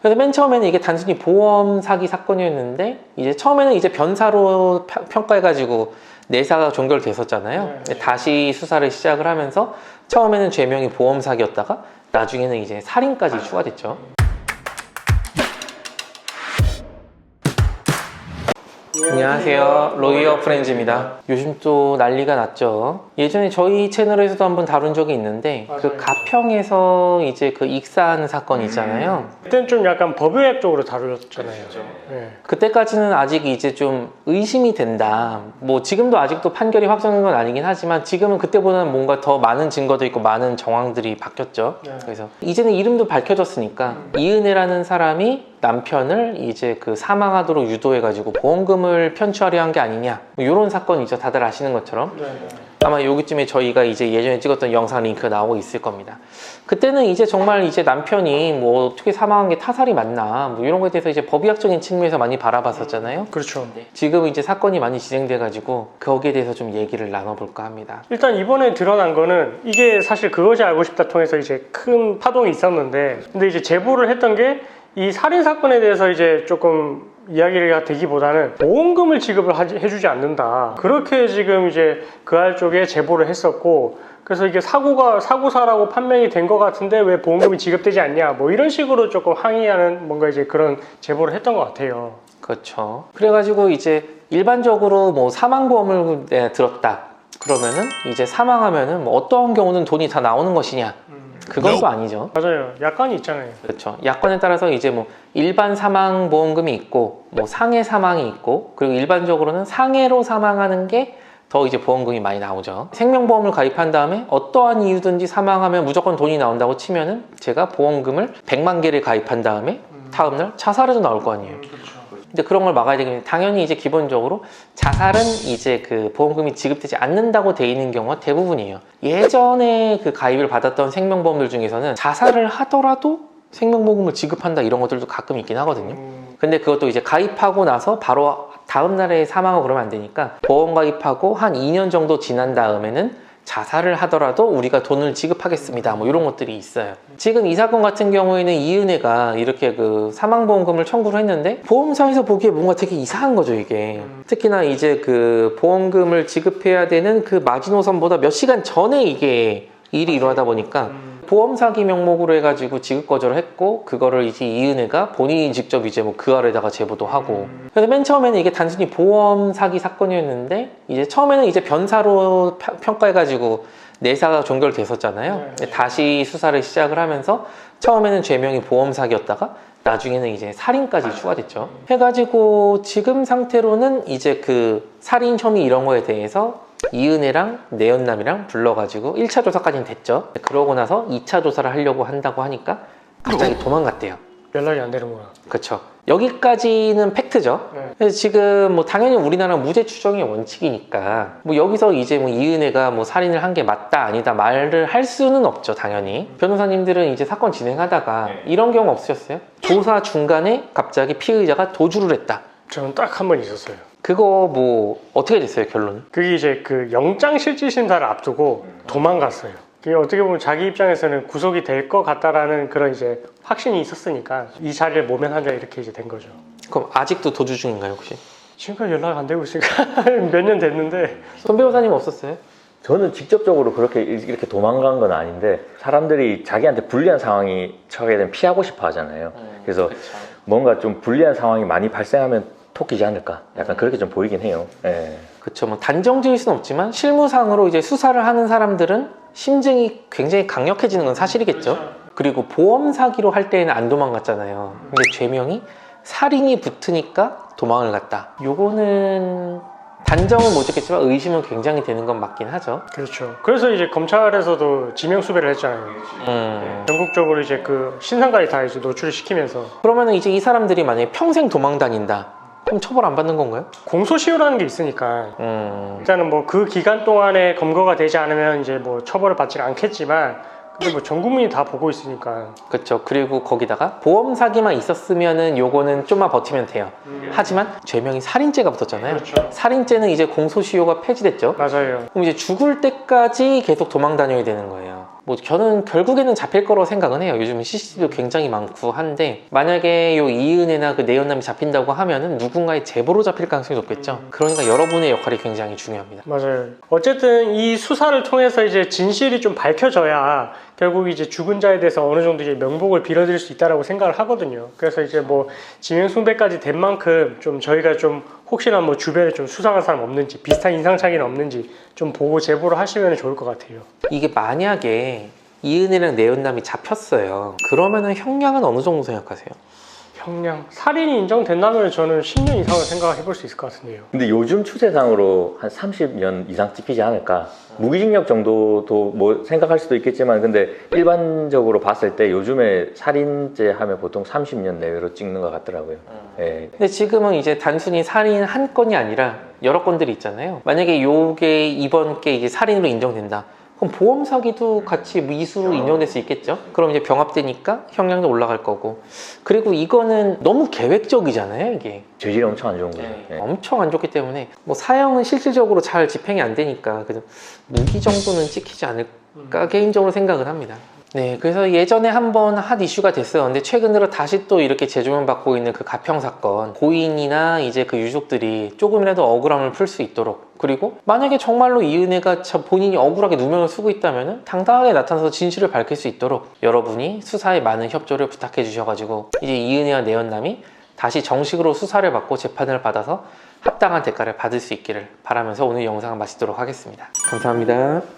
그래서 맨 처음에는 이게 단순히 보험 사기 사건이었는데 이제 처음에는 이제 변사로 평- 평가해가지고 내사가 종결됐었잖아요. 네. 다시 수사를 시작을 하면서 처음에는 죄명이 보험 사기였다가 나중에는 이제 살인까지 추가됐죠. 안녕하세요. 로이어 프렌즈입니다. 요즘 또 난리가 났죠. 예전에 저희 채널에서도 한번 다룬 적이 있는데 그 맞아요. 가평에서 이제 그 익사하는 사건 있잖아요. 그때는 좀 약간 법의학 쪽으로 다루셨잖아요. 네. 그때까지는 아직 이제 좀 의심이 된다. 뭐 지금도 아직도 판결이 확정된 건 아니긴 하지만 지금은 그때보다는 뭔가 더 많은 증거도 있고 많은 정황들이 바뀌었죠. 네. 그래서 이제는 이름도 밝혀졌으니까 이은혜라는 사람이 남편을 이제 그 사망하도록 유도해가지고 보험금을 편취하려 한 게 아니냐. 뭐 이런 사건이죠. 다들 아시는 것처럼. 네. 아마 여기쯤에 저희가 이제 예전에 찍었던 영상 링크 나오고 있을 겁니다. 그때는 이제 정말 이제 남편이 뭐 어떻게 사망한 게 타살이 맞나 뭐 이런 거에 대해서 이제 법의학적인 측면에서 많이 바라봤었잖아요. 그렇죠. 지금 이제 사건이 많이 진행돼 가지고 거기에 대해서 좀 얘기를 나눠볼까 합니다. 일단 이번에 드러난 거는 이게 사실 그것이 알고 싶다 통해서 이제 큰 파동이 있었는데 근데 이제 제보를 했던 게 이 살인 사건에 대해서 이제 조금 이야기가 되기보다는 보험금을 지급을 하지- 해주지 않는다 그렇게 지금 이제 그알 쪽에 제보를 했었고 그래서 이게 사고가 사고사라고 판명이 된 것 같은데 왜 보험금이 지급되지 않냐 뭐 이런 식으로 조금 항의하는 뭔가 이제 그런 제보를 했던 것 같아요. 그렇죠. 그래가지고 이제 일반적으로 뭐 사망보험을 내- 들었다. 그러면은 이제 사망하면은 뭐 어떠한 경우는 돈이 다 나오는 것이냐? 그건 또 아니죠. 맞아요. 약관이 있잖아요. 그렇죠. 약관에 따라서 이제 뭐 일반 사망 보험금이 있고 뭐 상해 사망이 있고 그리고 일반적으로는 상해로 사망하는 게 더 이제 보험금이 많이 나오죠. 생명보험을 가입한 다음에 어떠한 이유든지 사망하면 무조건 돈이 나온다고 치면은 제가 보험금을 100만 개를 가입한 다음에 다음날 자살해도 나올 거 아니에요. 근데 그런 걸 막아야 되겠는데 당연히 이제 기본적으로 자살은 이제 그 보험금이 지급되지 않는다고 돼 있는 경우가 대부분이에요. 예전에 그 가입을 받았던 생명보험들 중에서는 자살을 하더라도 생명보험을 지급한다 이런 것들도 가끔 있긴 하거든요. 음, 근데 그것도 이제 가입하고 나서 바로 다음 날에 사망하고 그러면 안 되니까 보험 가입하고 한 2년 정도 지난 다음에는 자살을 하더라도 우리가 돈을 지급하겠습니다. 뭐 이런 것들이 있어요. 지금 이 사건 같은 경우에는 이은혜가 이렇게 그 사망보험금을 청구를 했는데 보험사에서 보기에 뭔가 되게 이상한 거죠, 이게. 특히나 이제 그 보험금을 지급해야 되는 그 마지노선보다 몇 시간 전에 이게 일이 일어나다 보니까 보험 사기 명목으로 해가지고 지급 거절을 했고 그거를 이제 이은혜가 본인이 직접 이제 뭐 그 아래다가 제보도 하고 그래서 맨 처음에는 이게 단순히 보험 사기 사건이었는데 이제 처음에는 이제 변사로 평- 평가해가지고 내사가 종결됐었잖아요. 네. 다시 수사를 시작을 하면서 처음에는 죄명이 보험 사기였다가 나중에는 이제 살인까지 추가됐죠. 해가지고 지금 상태로는 이제 그 살인 혐의 이런 거에 대해서 이은혜랑 내연남이랑 불러가지고 1차 조사까지는 됐죠. 그러고 나서 2차 조사를 하려고 한다고 하니까 갑자기 도망갔대요. 연락이 안 되는구나. 그렇죠. 여기까지는 팩트죠. 네. 그래서 지금 뭐 당연히 우리나라 무죄 추정의 원칙이니까 뭐 여기서 이제 뭐 이은혜가 뭐 살인을 한 게 맞다 아니다 말을 할 수는 없죠 당연히 변호사님들은 이제 사건 진행하다가 이런 경우 없으셨어요? 조사 중간에 갑자기 피의자가 도주를 했다 저는 딱 한 번 있었어요. 그거 뭐 어떻게 됐어요 결론은? 그게 이제 그 영장 실질 심사를 앞두고 도망갔어요. 그게 어떻게 보면 자기 입장에서는 구속이 될 것 같다라는 그런 이제 확신이 있었으니까 이 자리를 모면하자 이렇게 이제 된 거죠. 그럼 아직도 도주 중인가요 혹시? 지금까지 연락 안 되고 있으니까 몇 년 됐는데 손 변호사님 없었어요? 저는 직접적으로 그렇게 이렇게 도망간 건 아닌데 사람들이 자기한테 불리한 상황이 처하게 되면 피하고 싶어 하잖아요. 그래서 뭔가 좀 불리한 상황이 많이 발생하면 토끼지 않을까? 약간 그렇게 좀 보이긴 해요. 예. 그렇죠. 뭐 단정지을 수는 없지만 실무상으로 이제 수사를 하는 사람들은 심증이 굉장히 강력해지는 건 사실이겠죠. 그리고 보험 사기로 할 때에는 안 도망갔잖아요. 근데 죄명이 살인이 붙으니까 도망을 갔다. 요거는 단정은 못 짓겠지만 의심은 굉장히 되는 건 맞긴 하죠. 그렇죠. 그래서 이제 검찰에서도 지명 수배를 했잖아요. 음. 전국적으로 이제 그 신상까지 다 이제 노출을 시키면서 그러면은 이제 이 사람들이 만약에 평생 도망 다닌다. 그럼 처벌 안 받는 건가요? 공소시효라는 게 있으니까 음. 일단은 뭐 그 기간 동안에 검거가 되지 않으면 이제 뭐 처벌을 받지는 않겠지만 근데 뭐 전 국민이 다 보고 있으니까 그렇죠. 그리고 거기다가 보험 사기만 있었으면은 요거는 좀만 버티면 돼요. 하지만 죄명이 살인죄가 붙었잖아요. 그렇죠. 살인죄는 이제 공소시효가 폐지됐죠. 맞아요. 그럼 이제 죽을 때까지 계속 도망 다녀야 되는 거예요. 뭐 저는 결국에는 잡힐 거라고 생각은 해요. 요즘은 CCTV도 굉장히 많고 한데 만약에 요 이은혜나 그 내연남이 잡힌다고 하면은 누군가의 제보로 잡힐 가능성이 높겠죠. 그러니까 여러분의 역할이 굉장히 중요합니다. 맞아요. 어쨌든 이 수사를 통해서 이제 진실이 좀 밝혀져야 결국 이제 죽은 자에 대해서 어느 정도 이제 명복을 빌어드릴 수 있다라고 생각을 하거든요. 그래서 이제 뭐 지명 숭배까지 된 만큼 좀 저희가 좀 혹시나 뭐 주변에 좀 수상한 사람 없는지 비슷한 인상착의는 없는지 좀 보고 제보를 하시면 좋을 것 같아요. 이게 만약에 이은혜랑 내연남이 잡혔어요. 그러면은 형량은 어느 정도 생각하세요? 형량 살인이 인정된다면 저는 10년 이상을 생각해 볼 수 있을 것 같은데요. 근데 요즘 추세상으로 한 30년 이상 찍히지 않을까? 무기징역 정도도 뭐 생각할 수도 있겠지만 근데 일반적으로 봤을 때 요즘에 살인죄 하면 보통 30년 내외로 찍는 것 같더라고요. 예. 근데 지금은 이제 단순히 살인 한 건이 아니라 여러 건들이 있잖아요. 만약에 요게 이번 게 이제 살인으로 인정된다. 그럼 보험 사기도 같이 미수로 인정될 수 있겠죠? 그럼 이제 병합되니까 형량도 올라갈 거고. 그리고 이거는 너무 계획적이잖아요, 이게. 죄질이 엄청 안 좋은 거죠. 예. 엄청 안 좋기 때문에 뭐 사형은 실질적으로 잘 집행이 안 되니까 무기 정도는 찍히지 않을까 개인적으로 생각을 합니다. 네, 그래서 예전에 한번 핫 이슈가 됐어요. 근데 최근 들어 다시 또 이렇게 재조명 받고 있는 그 가평 사건, 고인이나 이제 그 유족들이 조금이라도 억울함을 풀 수 있도록 그리고 만약에 정말로 이은혜가 참 본인이 억울하게 누명을 쓰고 있다면 당당하게 나타나서 진실을 밝힐 수 있도록 여러분이 수사에 많은 협조를 부탁해 주셔가지고 이제 이은혜와 내연남이 다시 정식으로 수사를 받고 재판을 받아서 합당한 대가를 받을 수 있기를 바라면서 오늘 영상을 마치도록 하겠습니다. 감사합니다.